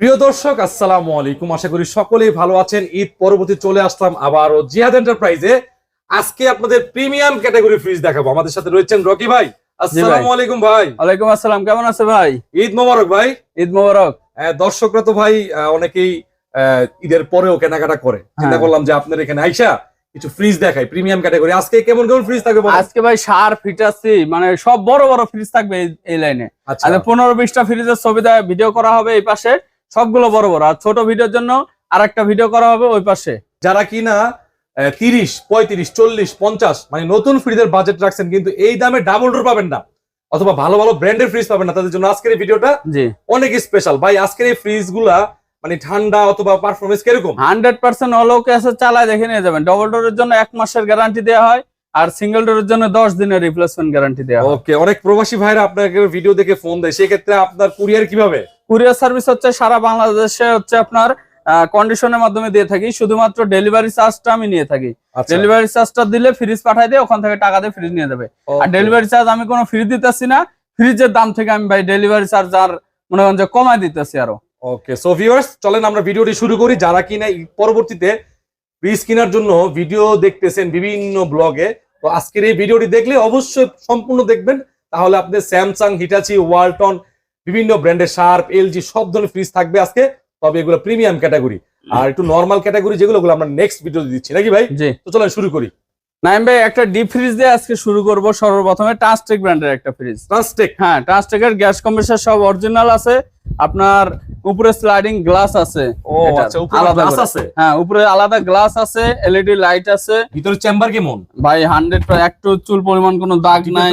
প্রিয় দর্শক আসসালামু আলাইকুম। আশা করি সকলেই ভালো আছেন। ঈদ পরবর্তী চলে আসলাম আবারও জিহাদ এন্টারপ্রাইজে। আজকে আপনাদের প্রিমিয়াম ক্যাটাগরি ফ্রিজ দেখাবো। আমাদের সাথে রয়েছেন রকি ভাই। আসসালামু আলাইকুম ভাই। ওয়ালাইকুম আসসালাম। কেমন আছে ভাই? ঈদ মোবারক ভাই। ঈদ মোবারক। দর্শকরা তো ভাই অনেকেই আহ, ঈদের পরেও কেনাকাটা করে। চিন্তা হ্যাঁ। করলাম যে আপনার এখানে আইসা কিছু ফ্রিজ দেখাই প্রিমিয়াম ক্যাটাগরি আজকে কেমন কেমন ফ্রিজ থাকবে আজকে ভাই সার ফিটাসি মানে সব বড় বড় ফ্রিজ থাকবে এই- এই লাইনে আচ্ছা। আচ্ছা পনেরো বিশটা ফ্রিজের ছবি ভিডিও করা হবে এই পাশে। সবগুলো বড় বড়। আর ছোট ভিডিওর জন্য আর একটা ভিডিও করা হবে ওই পাশে। যারা কিনা তিরিশ পঁয়ত্রিশ চল্লিশ পঞ্চাশ মানে নতুন ফ্রিজের বাজেট রাখছেন কিন্তু এই দামে ডাবল ডোর পাবেন না। অথবা ভালো ভালো ব্র্যান্ডের ফ্রিজ পাবেন না তাদের জন্য আজকের এই ভিডিওটা অনেক স্পেশাল ভাই আজকের এই ফ্রিজগুলা মানে ঠান্ডা অথবা পারফরমেন্স কীরকম? হান্ড্রেড পার্সেন্ট অলোকে আছে চালায় দেখে নিয়ে যাবেন। ডবল ডোরের জন্য এক মাসের গ্যারান্টি দেওয়া হয় আর সিঙ্গেল ডোরের জন্য দশ দিনের রিপ্লেসমেন্ট গ্যারান্টি দেওয়া হয়। ওকে অনেক প্রবাসী ভাইরা আপনাকে ভিডিও দেখে ফোন দেয়। সেক্ষেত্রে আপনার কুরিয়ার কীভাবে? কুরিয়ার সার্ভিস হচ্ছে সারা বাংলাদেশে হচ্ছে আপনার কন্ডিশনের মাধ্যমে দিয়ে থাকি। শুধুমাত্র ডেলিভারি চার্জটা আমি নিয়ে থাকি। আচ্ছা। ডেলিভারি চার্জটা দিলে ফ্রিজ পাঠাই দিয়ে ওখান থেকে টাকা দিয়ে ফ্রিজ নিয়ে যাবে। আর ডেলিভারি চার্জ আমি কোনো ফ্রিজ দিতেছি না। ফ্রিজের দাম থেকে আমি ভাই ডেলিভারি চার্জ আর মনে করেন যে কমাই দিতেছি আরও। ওকে সো ভিউয়ার্স চলেন আমরা ভিডিওটি শুরু করি। যারা কিনা পরবর্তীতে ফ্রিজ কেনার জন্য ভিডিও দেখতেছেন বিভিন্ন ব্লগে তো আজকের এই ভিডিওটি দেখলে অবশ্যই সম্পূর্ণ দেখবেন। তাহলে আপনি স্যামসাং হিটাচি ওয়ালটন বিভিন্ন ব্র্যান্ডের শার্প এলজি সব ধরনের ফ্রিজ থাকবে আজকে। তবে এগুলো প্রিমিয়াম ক্যাটাগরি আর একটু নর্মাল ক্যাটাগরি যেগুলো আমরা নেক্সট ভিডিও দিচ্ছি। নাকি ভাই? তো চলেন শুরু করি। নাইম ভাই একটা ডিপ ফ্রিজ দিয়ে আজকে শুরু করব। সর্বপ্রথমে টাস্টেক ব্র্যান্ডের একটা ফ্রিজ ট্রান্সটেক হ্যাঁ টাস্টেকের গ্যাস কম্প্রেসার সব অরিজিনাল আছে। আপনার উপরে স্লাইডিং গ্লাস আছে। ও আচ্ছা উপরে আলাদা গ্লাস আছে? হ্যাঁ উপরে আলাদা গ্লাস আছে এলইডি লাইট আছে। ভিতরে চেম্বার কেমন ভাই হান্ড্রেড একটু চুল পরিমাণ কোনো দাগ নাই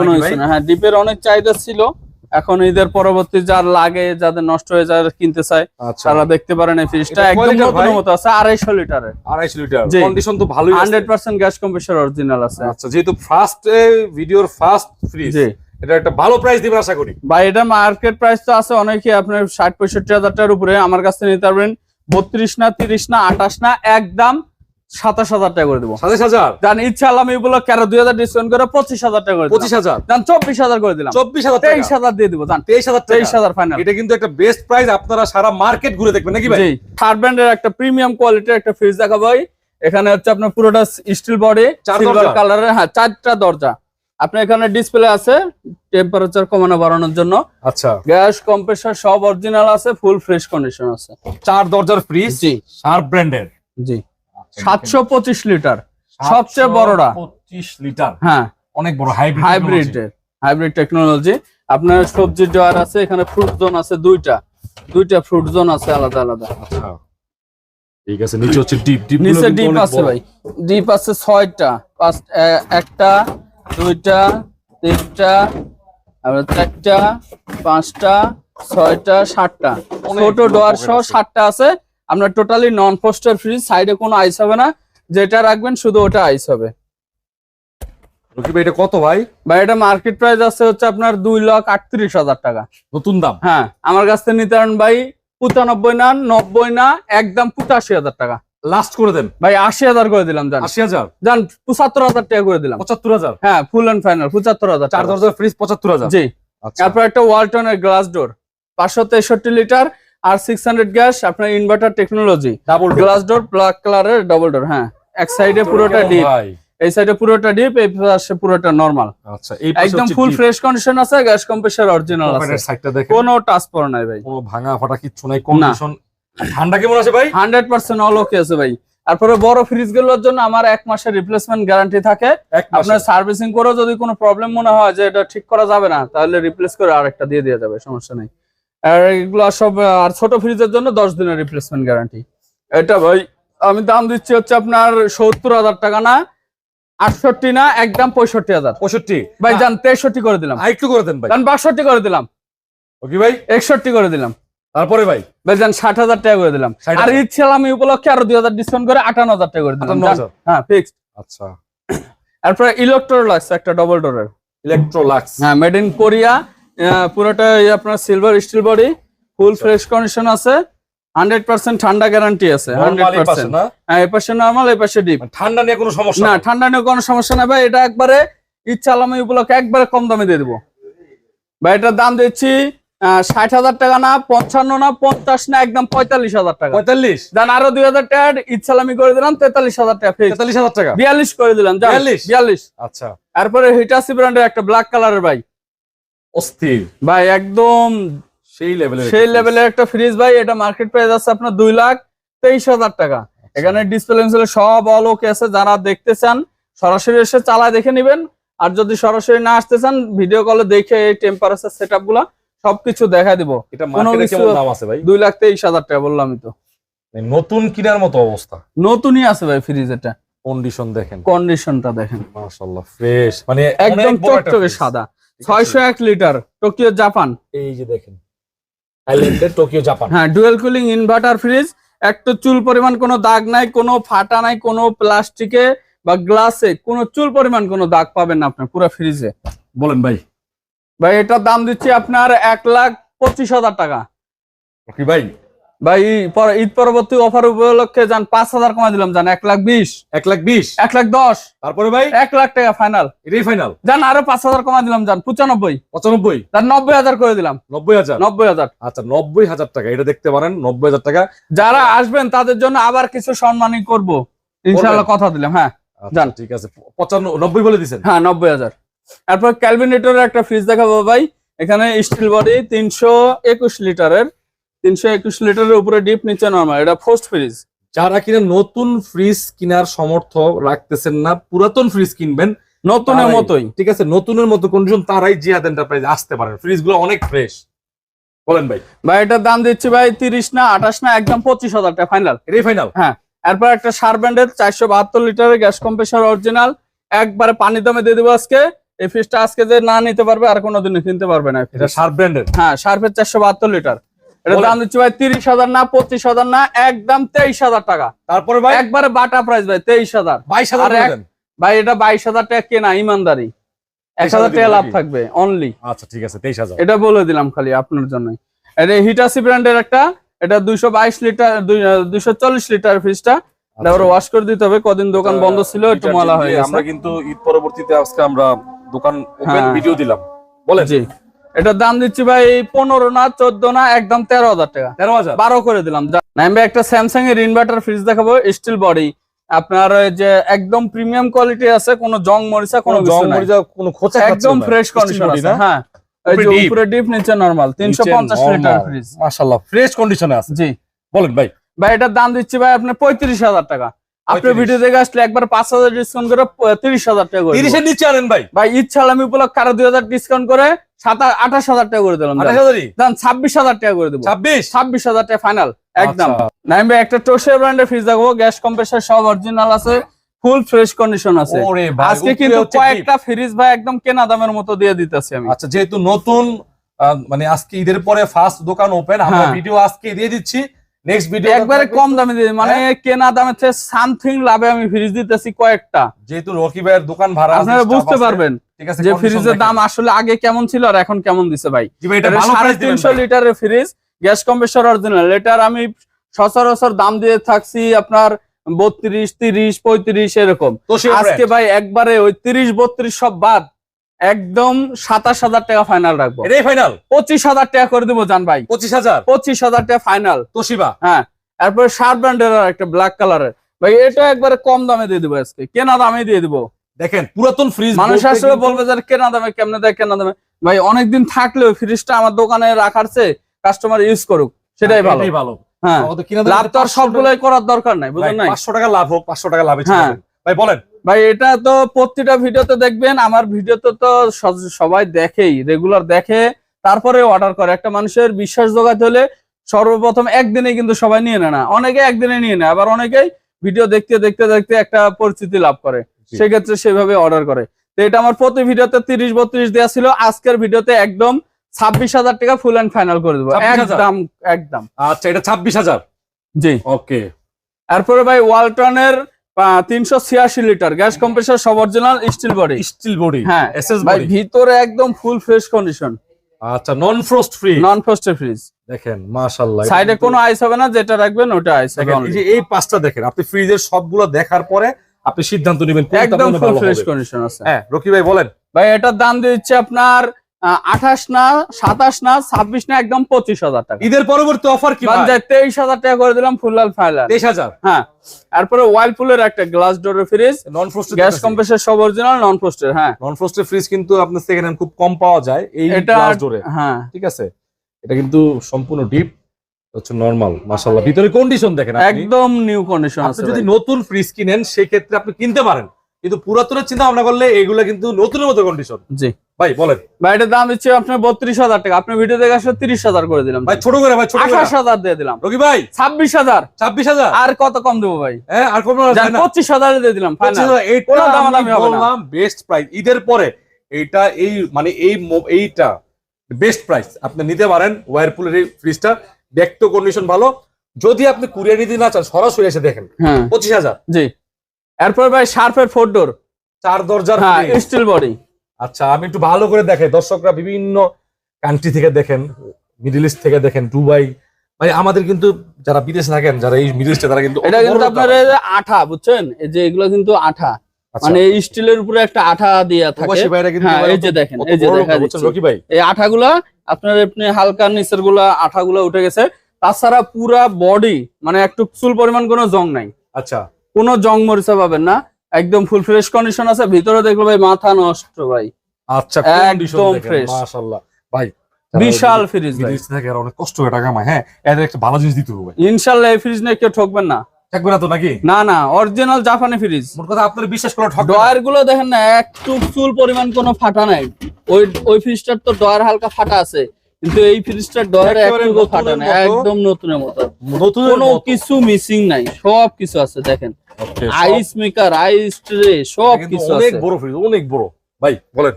কোনো। হ্যাঁ ডিপের অনেক চাহিদা ছিল। এখন ঈদের পরবর্তী যার লাগে যাদের নষ্ট হয়ে যায় কিনতে চায় আচ্ছা। তারা দেখতে পারেন এই ফ্রিজটা একদম নতুন মতো আছে আড়াইশো লিটারের। আড়াইশো লিটার। কন্ডিশন তো ভালোই আছে। Hundred percent gas compressor original আছে। আচ্ছা যেহেতু ফার্স্ট ভিডিওর ফার্স্ট ফ্রিজ জি। এটা একটা ভালো প্রাইস দিবেন আশা করি। ভাই এটা মার্কেট প্রাইস তো আছে অনেকে আপনার ষাট পঁয়ষট্টি হাজার টাকার উপরে। আমার কাছে নিতে পারবেন বত্রিশ না তিরিশ না আঠাশ না একদম সাতাশ হাজার টাকা করে দেবো। সাতাশ হাজার? জান ইচ্ছা আলাম এগুলো কেন দুই হাজার ডিসকাউন্ট করে পঁচিশ হাজার টাকা করে পঁচিশ হাজার? জান চব্বিশ হাজার করে দিলাম। চব্বিশ হাজার তেইশ হাজার দিয়ে দিব জান। তেইশ হাজার তেইশ হাজার ফাইনাল এটা কিন্তু একটা বেস্ট প্রাইস আপনারা সারা মার্কেট ঘুরে দেখবেন নাকি ভাই? থার্ড ব্র্যান্ডের একটা প্রিমিয়াম কোয়ালিটির একটা ফ্রিজ দেখাবো ভাই। এখানে হচ্ছে আপনার পুরোটা স্টিল বডি চার সিলভার কালারের হ্যাঁ চারটা দরজা। আপনার এখানে ডিসপ্লে আছে টেম্পারেচার কমানো বাড়ানোর জন্য। আচ্ছা। গ্যাস কম্প্রেসার সব অরিজিনাল আছে ফুল ফ্রেশ কন্ডিশন আছে। চার দরজার ফ্রিজ জি। শার্প ব্র্যান্ডের জি। সাতশো পঁচিশ লিটার। সবচেয়ে বড়টা। পঁচিশ লিটার? হ্যাঁ। অনেক বড় হাইব্রিড হাইব্রিড হাইব্রিড টেকনোলজি আপনার সবজি ড্রয়ার আছে এখানে ফ্রুট জোন আছে দুইটা। দুইটা ফ্রুট জোন আছে আলাদা আলাদা। আচ্ছা। ঠিক আছে নিচে হচ্ছে ডিপ ডিপ নিচে ডিপ আছে ভাই। ডিপ আছে ছয়টা। পাঁচ একটা দুইটা তিনটা চারটা পাঁচটা ছয়টা সাতটা। ছোট ডোয়ার সহ সাতটা আছে। আপনার টোটালি নন পোস্টার ফ্রিজ সাইডে কোনো আইস হবে না। যেটা রাখবেন শুধু ওটা আইস হবে। ভাই এটা কত ভাই? বা এটা মার্কেট প্রাইস আছে হচ্ছে আপনার দুই লাখ আটত্রিশ হাজার টাকা। নতুন দাম? হ্যাঁ আমার কাছ থেকে নিতে পারেন ভাই পঁচানব্বই না নব্বই না একদম পঁচাশি হাজার টাকা। লাস্ট করে দেন। ভাই আশি হাজার করে দিলাম জান। আশি হাজার? জান পঁচাত্তর হাজার টাকা করে দিলাম। পঁচাত্তর হাজার? হ্যাঁ ফুল অ্যান্ড ফাইনাল পঁচাত্তর হাজার চার। দরজার ফ্রিজ পঁচাত্তর হাজার? জি। আচ্ছা। তারপর একটা ওয়ালটনের গ্লাস ডোর পাঁচশো তেষট্টি লিটার আর সিক্স হান্ড্রেড গ্যাস আপনার inverter technology double glass door black কালারের ডবল ডোর হ্যাঁ। এক সাইডে পুরোটা ডিপ এই সাইডে পুরোটা ডিপ এই পাশে পুরোটা নর্মাল আচ্ছা একদম ফুল ফ্রেশ কন্ডিশন আছে গ্যাস কম্প্রেসার অরিজিনাল আছে। সাইডটা দেখেন। কোনো টাচ পর নাই ভাই। কোনো ভাঙা ফাটা কিচ্ছু নাই কন্ডিশন ঠান্ডা কেমন আছে ভাই? হান্ড্রেড পার্সেন্ট অল ওকে আছে ভাই। তারপরে বড় ফ্রিজগুলোর জন্য আমার এক মাসের রিপ্লেসমেন্ট গ্যারান্টি থাকে। আপনার সার্ভিসিং করেও যদি কোনো প্রবলেম মনে হয় যে এটা ঠিক করা যাবে না তাহলে রিপ্লেস করে আরেকটা দিয়ে দেওয়া যাবে সমস্যা নেই। আর এগুলো সব আর ছোট ফ্রিজের জন্য দশ দিনের রিপ্লেসমেন্ট গ্যারান্টি এটা ভাই আমি দাম দিচ্ছি হচ্ছে আপনার সত্তর হাজার টাকা না আটষট্টি না একদম পঁয়ষট্টি হাজার। পঁয়ষট্টি? ভাই যান তেষট্টি করে দিলাম। একটু করে দেন ভাই। বাষট্টি করে দিলাম। ওকে ভাই? একষট্টি করে দিলাম। তারপরে ভাই? ভাই যান ষাট হাজার টাকা করে দিলাম। 60,000 আর ইচ্ছে আমি উপলক্ষে আরও দুই হাজার ডিসকাউন্ট করে আটান্ন হাজার টাকা করে দিলাম। হ্যাঁ ফিক্স আচ্ছা। তারপরে ইলেকট্রোলাক্স একটা ডবল ডোরের ইলেকট্রোলাক্স হ্যাঁ মেড ইন কোরিয়া পুরোটা এই আপনার silver steel body full. Fresh condition আছে। হান্ড্রেড পার্সেন্ট ঠান্ডা গ্যারান্টি আছে হান্ড্রেড পার্সেন্ট না? হ্যাঁ এই পাশে নর্মাল এই পাশে ডিপ মানে ঠান্ডা নিয়ে কোনো সমস্যা না ঠান্ডা নিয়ে কোনো সমস্যা নাই। ভাই এটা একবারে ইচ্ছা আলামী উপলক্ষে একবারে কম দামে দিয়ে দেবো। ভাই এটার দাম দিচ্ছি ষাট হাজার টাকা না পঞ্চান্ন না পঞ্চাশ না একদম পঁয়তাল্লিশ হাজার টাকা। পঁয়তাল্লিশ? দেন আরও দুই হাজার টাকা ইচ্ছালামি করে দিলাম তেতাল্লিশ হাজার টাকা তেতাল্লিশ হাজার টাকা? বিয়াল্লিশ করে দিলাম 42? বিয়াল্লিশ? আচ্ছা। তারপরে হিটাসি ব্র্যান্ডের একটা ব্ল্যাক কালারের ভাই। অস্থির। ভাই একদম সেই লেভেলের সেই লেভেলের একটা ফ্রিজ ভাই এটা মার্কেট প্রাইস আছে আপনার দুই লাখ তেইশ হাজার টাকা। আচ্ছা। এখানে ডিসপ্লে সব অল ওকে আছে যারা দেখতে চান সরাসরি এসে চালায় দেখে নেবেন। আর যদি সরাসরি না আসতে চান ভিডিও কলে দেখে এই টেম্পারেচার সেট আপগুলা সবকিছু দেখা দিব। এটা কোনো মার্কেটে কেমন দাম আছে ভাই? দুই লাখ তেইশ হাজার টাকা বললামই তো। নতুন কিনার মতো অবস্থা। নতুনই আছে ভাই ফ্রিজ এটা। কন্ডিশন দেখেন। কন্ডিশনটা দেখেন। মাশাআল্লাহ ফ্রেশ মানে একদম চকচকে সাদা? ছয়শো এক লিটার টোকিও জাপান। এই যে দেখেন থাইল্যান্ডের টোকিও জাপান। হ্যাঁ ডুয়েল কুলিং ইনভার্টার ফ্রিজ একটু চুল পরিমাণ কোনো দাগ নাই কোনো ফাটা নাই কোনো প্লাস্টিকে বা গ্লাসে কোনো চুল পরিমাণ কোনো দাগ পাবেন না আপনার পুরো ফ্রিজে। বলেন ভাই। ভাই এটার দাম দিচ্ছি আপনার এক লাখ পঁচিশ হাজার টাকা। কি ভাই? ভাই পর- ঈদ পরবর্তী অফার উপলক্ষে যান পাঁচ হাজার কমা দিলাম যান এক লাখ বিশ। এক লাখ বিশ? এক লাখ দশ। তারপরে ভাই? এক লাখ টাকা ফাইনাল এটাই ফাইনাল যান আরও পাঁচ হাজার কমা দিলাম যান পঁচানব্বই। পঁচানব্বই? যান নব্বই হাজার করে দিলাম। নব্বই হাজার? নব্বই হাজার। আচ্ছা নব্বই হাজার টাকা এটা দেখতে পারেন নব্বই হাজার টাকা। যারা আসবেন তাদের জন্য আবার কিছু সম্মানই করব। ইনশাল্লাহ কথা দিলাম হ্যাঁ। আচ্ছা, যান। ঠিক আছে। পঁচান্ন নব্বই বলে দিছেন হ্যাঁ নব্বই হাজার। তারপর ক্যালভিনেটরের একটা ফ্রিজ দেখাবো ভাই। এখানে স্টিল বডি তিনশো একুশ লিটারের তিনশো একুশ লিটারের উপরে ডিপ নিচে নর্মাল এটা ফার্স্ট ফ্রিজ যারা কিনা নতুন ফ্রিজ কেনার সমর্থ রাখতেছেন না পুরাতন ফ্রিজ কিনবেন নতুনের মতোই। ঠিক আছে নতুনের মতো কন্ডিশন তারাই জিহাদ এন্টারপ্রাইজ আসতে পারেন। ফ্রিজগুলো অনেক ফ্রেশ বলেন ভাই। ভাই এটার দাম দিচ্ছি ভাই তিরিশ না আঠাশ না একদম পঁচিশ হাজার টাকা ফাইনাল এটাই ফাইনাল এরপর একটা সার ব্র্যান্ডের চারশো বাহাত্তর লিটারের গ্যাস কম্প্রেসার অরিজিনাল একবারে পানি দামে দিয়ে দেবো আজকে। এই ফ্রিজটা আজকে যে না নিতে পারবে আর কোনোদিনও কিনতে পারবে না এটা fridge। ব্র্যান্ডের হ্যাঁ শার্পের চারশো বাহাত্তর লিটার। এটার দাম দিচ্ছি ভাই তিরিশ হাজার না পঁচিশ হাজার না একদম তেইশ হাজার টাকা। তারপরে ভাই? একবারে বাটা প্রাইস ভাই তেইশ হাজার। বাইশ হাজার। ভাই এটা বাইশ হাজার টাকা কেনা ইমানদারি। এক হাজার টাকা লাভ থাকবে অনলি আচ্ছা ঠিক আছে তেইশ হাজার। এটা বলে দিলাম খালি আপনার জন্য। এটা হিটাসি ব্র্যান্ডের একটা এটা দুইশো বাইশ লিটার দুইশো চল্লিশ লিটার ফ্রিজটা ওয়াশ করে দিতে হবে কদিন দোকান বন্ধ ছিল একটু হয়ে আচ্ছা। আমরা কিন্তু ঈদ পরবর্তীতে আজকে আমরা দোকান ওপেন হ্যাঁ। ভিডিও দিলাম। বলেন। জি। এটার দাম দিচ্ছি ভাই পনেরো না চোদ্দ না একদম তেরো হাজার টাকা। তেরো হাজার? বারো করে দিলাম। ভাই একটা স্যামসাং এর ইনভার্টার ফ্রিজ দেখাবো স্টিল বডি আপনার ওই যে একদম প্রিমিয়াম কোয়ালিটি আছে কোনো জং মরিচা কোনো জং মরিচা কোনো খোঁচা একদম ফ্রেশ কন্ডিশন আছে হ্যাঁ। এই যে উপরে ডিপ নিচে নরমাল তিনশো পঞ্চাশ লিটার ফ্রিজ মাশাআল্লাহ ফ্রেশ কন্ডিশনে আছে। জি। বলেন ভাই। ভাই এটার দাম দিচ্ছি ভাই আপনার পঁয়ত্রিশ হাজার টাকা। আপনি ভিডিও দেখে আসলে একবার পাঁচ হাজার ডিসকাউন্ট করে তিরিশ হাজার টাকা করে দিব। তিরিশের নিচে আনেন ভাই। ভাই ইচ্ছা আমি উপলক্ষে আরও দুই হাজার ডিসকাউন্ট করে সাত আঠাশ হাজার টাকা করে দিলাম দাম ছাব্বিশ হাজার টাকা করে দেবো। ছাব্বিশ? ছাব্বিশ হাজার টাকা ফাইনাল একদম। আচ্ছা। নাইম ভাই একটা টোশিয়া ব্র্যান্ডের ফ্রিজ দেখব গ্যাস কম্প্রেসার সব অরিজিনাল আছে ফুল ফ্রেশ কন্ডিশন আছে। আজকে কিন্তু কয়েকটা ফ্রিজ ভাই একদম কেনা দামের মতো দিয়ে দিতেছি আমি। আচ্ছা যেহেতু নতুন মানে আজকে ঈদের পরে ফার্স্ট দোকান ওপেন আমরা হ্যাঁ। ভিডিও আজকে দিয়ে দিচ্ছি। নেক্সট ভিডিও একবারে কম দামে দিয়ে মানে হ্যাঁ। কেনা থেকে সামথিং লাভে আমি ফ্রিজ দিতেছি কয়েকটা। যেহেতু রকি ভাইয়ের দোকান ভাড়া আপনারা বুঝতে পারবেন। ঠিক আছে যে ফ্রিজের। দাম আসলে আগে কেমন ছিল আর এখন কেমন দিছে ভাই? তিনশো। লিটারের ফ্রিজ গ্যাস কম্প্রেসর অরিজিনাল এটার আমি সচরাচর দাম দিয়ে থাকছি আপনার বত্রিশ তিরিশ পঁয়ত্রিশ এরকম। আজকে ভাই একবারে ওই তিরিশ বত্রিশ সব বাদ। একদম সাতাশ হাজার টাকা ফাইনাল রাখব। এটাই ফাইনাল পঁচিশ হাজার টাকা করে দেবো জান ভাই। পঁচিশ হাজার? পঁচিশ হাজার টাকা ফাইনাল তোশিবা। হ্যাঁ তারপরে শার্প ব্র্যান্ডের একটা ব্ল্যাক কালারের ভাই এটা একবারে কম দামে দিয়ে দিবো আজকে। কেনা দামে দিয়ে দিবো। দেখেন পুরাতন ফ্রিজ মানুষ আসলে বলবে যে কেনা দামে কেমনে দেয় কেনা দামে? ভাই অনেকদিন থাকলে ওই ফ্রিজটা আমার দোকানে রাখার চেয়ে কাস্টমার ইউজ করুক সেটাই ভালো। ভালো। হ্যাঁ লাভ তো আর সবগুলোই করার দরকার নাই বুঝলেন পাঁচশো টাকা লাভ হোক পাঁচশো টাকা লাভে হ্যাঁ। ভাই বলেন। ভাই এটা তো প্রতিটা ভিডিওতে দেখবেন আমার ভিডিওতে তো সবাই দেখেই রেগুলার দেখে তারপরে অর্ডার করে। একটা মানুষের বিশ্বাস জোগাতে হলে সর্বপ্রথম একদিনে কিন্তু সবাই নিয়ে নেয় না। অনেকে একদিনে নিয়ে নেয় আবার অনেকেই ভিডিও দেখতে দেখতে দেখতে একটা পরিচিতি লাভ করে। সেক্ষেত্রে সেভাবে অর্ডার করে। তো এটা আমার প্রতি ভিডিওতে তিরিশ বত্রিশ দেওয়া ছিল। আজকের ভিডিওতে একদম ছাব্বিশ হাজার টাকা ফুল অ্যান্ড ফাইনাল করে দেবো। একদম একদম। আচ্ছা এটা ছাব্বিশ হাজার? জি। ওকে। তারপরে ভাই ওয়ালটনের তিনশো ছিয়াশি লিটার। গ্যাস কম্প্রেসার সব original steel body steel body হ্যাঁ। ভাই ভিতরে একদম ফুল ফ্রেশ কন্ডিশন আচ্ছা নন ফ্রস্ট ফ্রি নন ফ্রস্টের ফ্রিজ দেখেন মাশাআল্লাহ। সাইডে কোনো আইস হবে না যেটা রাখবেন ওটা আইস হবে এই পাঁচটা দেখেন আপনি ফ্রিজের সবগুলো দেখার পরে আপনি সিদ্ধান্ত নেবেন একদম ফুল ফ্রেশ কন্ডিশন আছে। হ্যাঁ রকি ভাই বলেন। ভাই এটার দাম দিচ্ছে আপনার আঠাশ না সাতাশ না ছাব্বিশ না একদম পঁচিশ হাজার টাকা। ঈদের পরবর্তী অফার কি তেইশ হাজার টাকা করে দিলাম তেইশ হাজার? হ্যাঁ তারপরে ওয়াইলপুলের একটা glass fridge non gas compressor সব অরিজিনাল নন ফ্রোস্টের হ্যাঁ। নন ফ্রোস্টেড ফ্রিজ কিন্তু আপনার সেকেন্ড হ্যান্ড খুব কম পাওয়া যায় এই এটা গ্লাস ডোরে হ্যাঁ। ঠিক আছে? এটা কিন্তু সম্পূর্ণ ডিপ হচ্ছে নরমাল মাশাআল্লাহ। ভিতরে কন্ডিশন দেখেন একদম নিউ কন্ডিশন আছে যদি নতুন ফ্রিজ কিনেন সেই ক্ষেত্রে আপনি কিনতে পারেন। কিন্তু পুরাতনের চিন্তা ভাবনা করলে এগুলো কিন্তু নতুনের মতো কন্ডিশন জি। ভাই বলেন। ভাই এটার দাম দিচ্ছে আপনার বত্রিশ হাজার টাকা। আপনি ভিডিও দেখে আসলে তিরিশ হাজার করে দিলাম। ভাই ছোট করে ভাই ছোট আঠাশ হাজার দিয়ে দিলাম। রকি ভাই ছাব্বিশ হাজার। ছাব্বিশ হাজার? আর কত কম দেবো ভাই? হ্যাঁ আর কোনো পঁচিশ হাজার দিয়ে দিলাম দামাদামি হবে বেস্ট প্রাইস ঈদের পরে এইটা এই মানে এই এইটা বেস্ট প্রাইস। আপনি নিতে পারেন ওয়ারপুলের এই ফ্রিজটা। দেখতে কন্ডিশন ভালো। যদি আপনি কুরিয়ার নিতে না চান সরাসরি এসে দেখেন। হ্যাঁ। পঁচিশ হাজার। জি। এরপর ভাই শার্পের ফোর ডোর চার দরজার হ্যাঁ স্টিল বডি আচ্ছা আমি একটু ভালো করে দেখাই। দর্শকরা বিভিন্ন কান্ট্রি থেকে দেখেন মিডল ইস্ট থেকে দেখেন দুবাই ভাই আমাদের কিন্তু যারা বিদেশে থাকেন যারা এই মিডল ইস্টে তারা কিন্তু এটা কিন্তু আপনার আঠা বুঝছেন? এই যে এগুলো কিন্তু আঠা। মানে স্টিলের উপরে একটা আঠা দেয়া থাকে। হ্যাঁ এই যে দেখেন এই যে দেখা এই আঠাগুলা আপনার আপনি হালকা নিচেরগুলা আঠাগুলা উঠে গেছে। তাছাড়া পুরা বডি মানে একটু চুল পরিমাণ কোনো জং নাই। আচ্ছা। কোনো জং মরিচা পাবেন না। একদম ফুল ফ্রেশ কন্ডিশন আছে। ভিতরে দেখল ভাই মাথা নষ্ট ভাই। আচ্ছা একদম fresh। মাশাআল্লাহ। ভাই বিশাল ফ্রিজ ভাই। বিদেশ থেকে অনেক কষ্ট করে টাকা হ্যাঁ? এদের একটা ভালো জিনিস দিতে হবে ভাই। ইনশাল্লাহ এই ফ্রিজ নিয়ে কেউ ঠকবেন না। থাকবে না তো নাকি? না না অরিজিনাল জাপানি ফ্রিজ মোট কথা আপনার বিশ্বাস করে ঠকবে না। ডয়ারগুলো দেখেন না একটু চুল পরিমাণ কোনো ফাটা নাই। ওই ওই ফ্রিজটার তো ডয়ার হালকা ফাটা আছে কিন্তু এই ফ্রিজটার ডয়ার একটু ফাটা নাই একদম নতুনের মতো। নতুনের কোনো কিছু মিসিং নাই সব কিছু আছে দেখেন। আইস মেকার আইস ট্রে সব এটা কিন্তু অনেক বড় ফ্রিজ অনেক বড়। ভাই বলেন।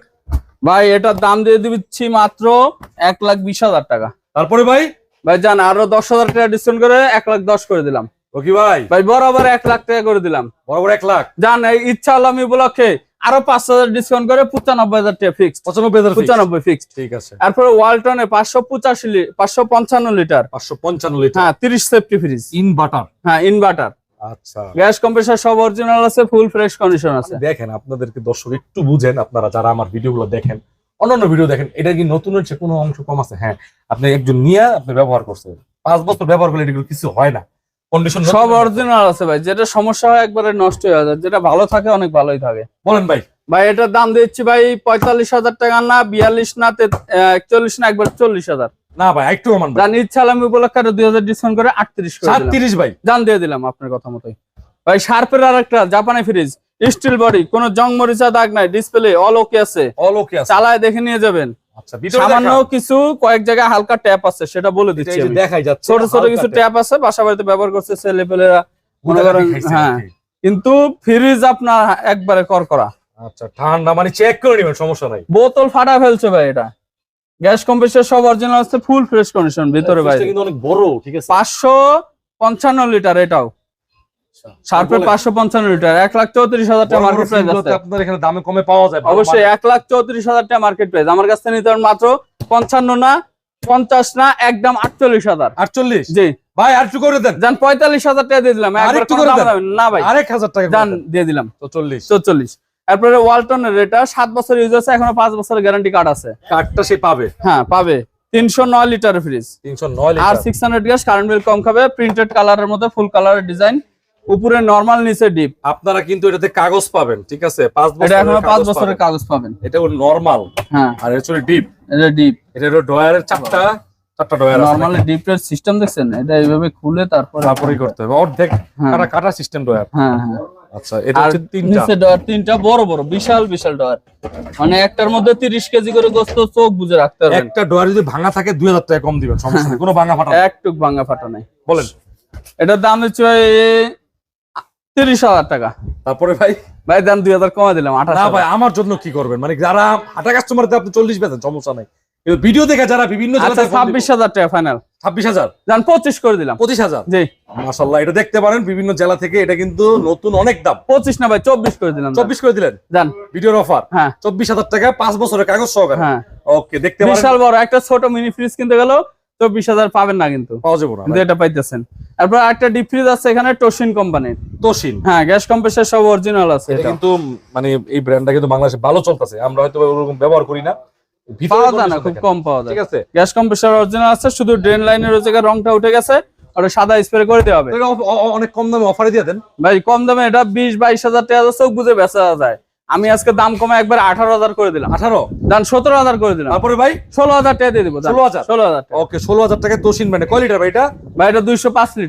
ভাই এটার দাম দিয়ে দিচ্ছি মাত্র এক লাখ বিশ হাজার টাকা। তারপরে ভাই? ভাই জান আরও দশ হাজার টাকা ডিসকাউন্ট করে এক লাখ দশ করে দিলাম। রকি ভাই? ভাই বরাবর এক লাখ টাকা করে দিলাম। বরাবর এক লাখ? জান ইচ্ছা হলো আমি উপলক্ষে আরও পাঁচ হাজার ডিসকাউন্ট করে পঁচানব্বই হাজার টাকা ফিক্সড পঁচানব্বই হাজার। পঁচানব্বই ঠিক আছে। তারপরে ওয়ালটনে পাঁচশো পঁচাশি পাঁচশো পঞ্চান্ন লিটার পাঁচশো পঞ্চান্ন লিটার হ্যাঁ তিরিশ সেফটি ফ্রিজ ইনভার্টার হ্যাঁ ইনভার্টার আচ্ছা। গ্যাস কম্প্রেসার সব অরিজিনাল আছে ফুল ফ্রেশ কন্ডিশন আছে। দেখেন আপনাদেরকে দর্শক একটু বুঝেন আপনারা যারা আমার ভিডিওগুলো দেখেন অন্যান্য ভিডিও দেখেন এটা কি নতুন হচ্ছে কোনো অংশ কম আছে? হ্যাঁ আপনি একজন নিয়ে আপনি ব্যবহার করছেন। পাঁচ বছর ব্যবহার করলে এগুলো কিছু হয় না। কন্ডিশন সব অরিজিনাল আছে ভাই। যেটা সমস্যা হয় একবারে নষ্ট হয়ে যায়। যেটা ভালো থাকে অনেক ভালোই থাকে। বলেন ভাই। ভাই এটার দাম দিচ্ছি ভাই পঁয়তাল্লিশ হাজার টাকা না বিয়াল্লিশ না একচল্লিশ না একবার চল্লিশ হাজার। না ভাই একটু কমান ভাই। ইচ্ছা আমি উপলক্ষে দুই হাজার ডিসকাউন্ট করে আটত্রিশ সাতত্রিশ ভাই। জান দিয়ে দিলাম আপনার কথা মতোই। ভাই শার্পের আর একটা জাপানি ফ্রিজ স্টিল বডি কোনো জং মরিচা দাগ নাই ডিসপ্লে অল ওকে আছে। অলওকে আছে। চালায় দেখে নিয়ে যাবেন। সামান্য কিছু কয়েক জায়গায় হালকা ট্যাপ আছে সেটা বলে দিচ্ছি এই যে আমি। দেখাই যাচ্ছে ছোট ছোট কিছু ট্যাপ। ট্যাপ আছে বাসা বাড়িতে ব্যবহার করছে ছেলে পেলেরা। গুদাগাদি করেন, খাইছে হ্যাঁ। কিন্তু ফ্রিজ আপনার একবারে আচ্ছা ঠান্ডা মানে চেক করে নেবেন সমস্যা নাই। বোতল ফাটা ফেলছে ভাই এটা। গ্যাস কম্প্রেসার সব অরিজিনাল আছে ফুল ফ্রেশ কন্ডিশন ভিতরে বাইরে। কিন্তু অনেক বড় ঠিক আছে? পাঁচশো পঞ্চান্ন লিটার এটাও। শার্পের বলেন। পাঁচশো পঞ্চান্ন লিটার এক লাখ চৌত্রিশ হাজার টাকা বড় বড় মার্কেট প্রাইস আছে। আপনার এখানে দামে কমে পাওয়া যায় অবশ্যই এক লাখ চৌত্রিশ হাজার টাকা মার্কেট প্রাইস আমার কাছ নিতে মাত্র পঞ্চান্ন না পঞ্চাশ না একদম আটচল্লিশ হাজার। আটচল্লিশ? জি। ভাই আর করে দেন। যান পঁয়তাল্লিশ হাজার টাকা দিয়ে দিলাম। একবার আরেকটু কোনো করে দাম দেন। হবে না। না ভাই। আরেক হাজার টাকা যান দিয়ে দিলাম। চল্লিশ চল্লিশ তারপরে ওয়ালটনের এটা সাত বছর ইউজ আছে এখনও পাঁচ বছরের গ্যারান্টি কার্ড আছে। কার্ডটা সে পাবে। হ্যাঁ পাবে। তিনশো নয় লিটার ফ্রিজ তিনশো নয় আর six hundred gas current bill কম খাবে প্রিন্টেড কালারের মধ্যে ফুল কালারের ডিজাইন উপরে নর্মাল নিচে ডিপ আপনারা কিন্তু এটাতে কাগজ পাবেন ঠিক আছে? পাঁচ এটা এখনও পাঁচ বছরের কাগজ পাবেন। এটা নরমাল হ্যাঁ। আর এটা ডিপ এটা ডিপ এটা হলো ডয়ারের চারটা চারটা ডয়ার নর্মালি ডিপের সিস্টেম দেখছেন? এটা এইভাবে খুলে তারপরে করতে হবে। অর্ধেক হ্যাঁ। কাটা কাটা সিস্টেম ডয়ার হ্যাঁ হ্যাঁ। আচ্ছা এটা আর হচ্ছে তিনটা। নিচে ডয়ার তিনটা বড় বড় বিশাল বিশাল ডয়ার মানে একটার মধ্যে তিরিশ কেজি করে গোস্ত চোখ বুঝে রাখতে পারবেন। একটা ডয়ার যদি ভাঙা থাকে দুই হাজার টাকা কম দিবেন সমস্যা নেই কোনো ভাঙা ফাটা নেই। একটুক ভাঙা ফাটা নাই। বলেন। এটার দাম হচ্ছে তিরিশ হাজার টাকা। তারপরে ভাই? ভাই দাম দুই হাজার কমা দিলাম আঠাশ না ভাই আমার জন্য কি করবেন? মানে যারা হাটা কাস্টমার আপনি চল্লিশ বেতন সমস্যা নাই। ভিডিও দেখে যারা বিভিন্ন আচ্ছা ছাব্বিশ হাজার টাকা ফাইনাল ছাব্বিশ হাজার? যান পঁচিশ করে দিলাম। পঁচিশ হাজার? জি। মাসাল্লাহ এটা দেখতে পারেন বিভিন্ন জেলা থেকে এটা কিন্তু নতুন অনেক দাম। পঁচিশ না ভাই চব্বিশ করে দিলাম চব্বিশ করে দিলেন? যান ভিডিওর অফার হ্যাঁ। চব্বিশ হাজার টাকা পাঁচ বছরের কাগজ সহকারে। হ্যাঁ। ওকে দেখতে বিশাল বড় একটা ছোট মিনি ফ্রিজ কিনতে গেল চব্বিশ হাজার পাবেন না কিন্তু। এটা পাইতেছেন। তারপর একটা ডিপ ফ্রিজ আছে এখানে টোশিন কোম্পানির হ্যাঁ গ্যাস কম্প্রেসার সব অরিজিনাল আছে এটা কিন্তু মানে এই ব্র্যান্ডটা কিন্তু বাংলাদেশে ভালো চলতেছে। আমরা হয়তো ওরকম ব্যবহার করি না। পাওয়া যায় না খুব কম পাওয়া যায়। ঠিক আছে? গ্যাস কম্প্রেসার অরিজিনাল আছে শুধু ড্রেন লাইনের জায়গায় রংটা উঠে গেছে ওটা সাদা স্প্রে করে দেওয়া হবে। অনেক কম দামে অফারে দিয়ে দেন। ভাই কম দামে এটা বিশ বাইশ হাজার টাকা চোখ বুঝে বেচা যায়। আমি আজকে দাম কমে একবার আঠারো হাজার করে দিলাম। আঠারো? দান সতেরো হাজার করে দিলাম। তারপরে ভাই? ষোলো হাজার টাকা দিয়ে দেবো ষোলো হাজার? ষোলো হাজার টাকা। ওকে ষোলো হাজার টাকা তোষিন মানে কয় লিটার ভাই এটা? ভাই এটা দুইশো পাঁচ লিটার